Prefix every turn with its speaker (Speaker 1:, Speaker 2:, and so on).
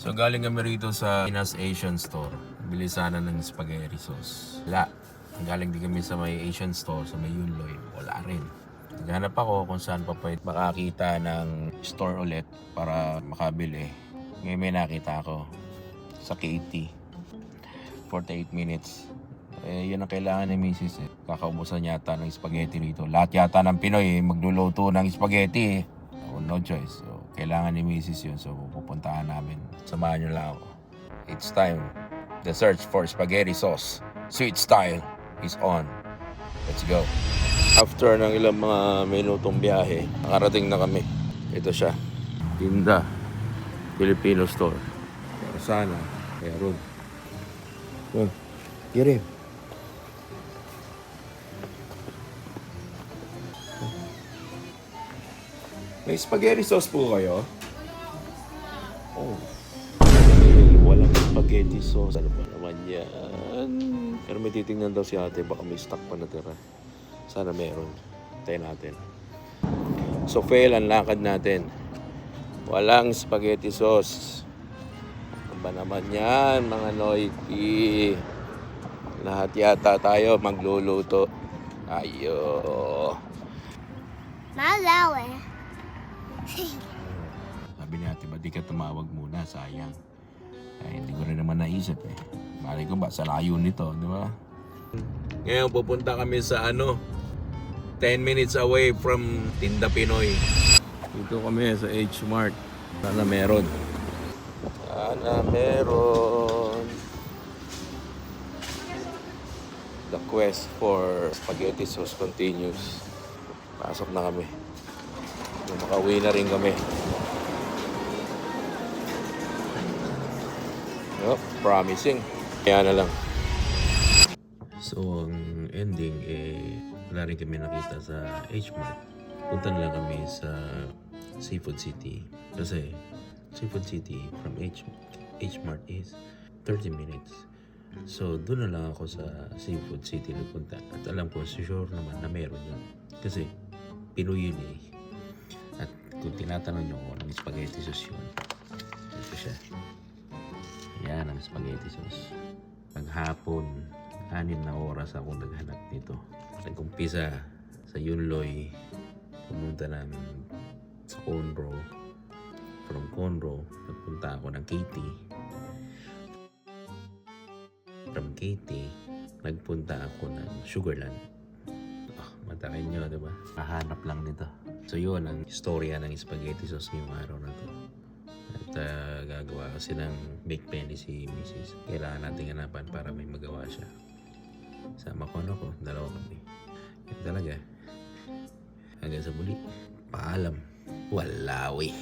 Speaker 1: So galing kami rito sa Pinas Asian Store. Bili sana ng spaghetti sauce. Wala. Galing din kami sa may Asian Store, sa may Yunloy. Wala rin. Naghanap ako kung saan pa pwede makakita ng store ulit para makabili. Ngayon may nakita ako sa KT. 48 minutes. Eh, yun ang kailangan ni Mrs. Eh. Kakaubusan yata ng spaghetti rito. Lahat yata ng Pinoy eh, magluluto ng spaghetti eh. So, no choice. Kailangan ni Mrs. yun. So, pupuntahan namin. Samahan nyo lang ako. It's time. The search for spaghetti sauce. Sweet style is on. Let's go. After ng ilang mga minutong biyahe, nakarating na kami. Ito siya. Tinda. Filipino store. Sana. Meron. Oh, Kiri. May spaghetti sauce po kayo? Oh. Walang spaghetti sauce. Ano ba naman yan? Pero may titingnan daw si ate. Baka may stock pa natira. Sana meron. Tayo natin. So, fail ang lakad natin. Walang spaghetti sauce. Ano ba naman yan, mga Noiki? Lahat yata tayo magluluto. Ayo.
Speaker 2: Malaw eh.
Speaker 1: Sabi ni ate, ba't di ka tumawag muna? Sayang. Ay, hindi ko rin naman naisip eh. Malay ko ba, sa layo nito, di ba? Ngayon, pupunta kami sa ano, 10 minutes away from Tinda Pinoy. Dito kami sa H Mart. Sana meron. Sana meron. The quest for spaghetti sauce continues. Pasok na kami. Makauwi na rin kami. Yup, promising. Kaya na lang. So, ang ending, eh, wala rin kami nakita sa H-Mart. Punta na lang kami sa Seafood City. Kasi, Seafood City from H H-Mart is 30 minutes. So, doon na lang ako sa Seafood City nagpunta. At alam ko, sure naman na meron yun. Kasi, Pinoy yun eh. Tinatanong nyo kung anong spaghetti sauce yun, ito siya. Yan ang spaghetti sauce. Maghapon, anim na oras ako naghanap nito. Nag-umpisa sa Yunloy, pumunta ng sa Conroe. From Conroe, nagpunta ako ng Katy. From Katy, nagpunta ako ng Sugarland. Matakin nyo, di ba? Kahanap lang nito. So yun ang istorya ng spaghetti sauce ngayong araw na to. At ah, gagawa kasi ng bake penny si Mrs. Kailangan nating hanapan para may magawa siya. Sama ko ano ko, dalawa kami. Yun talaga. Hanggang sa muli. Paalam. Walawi.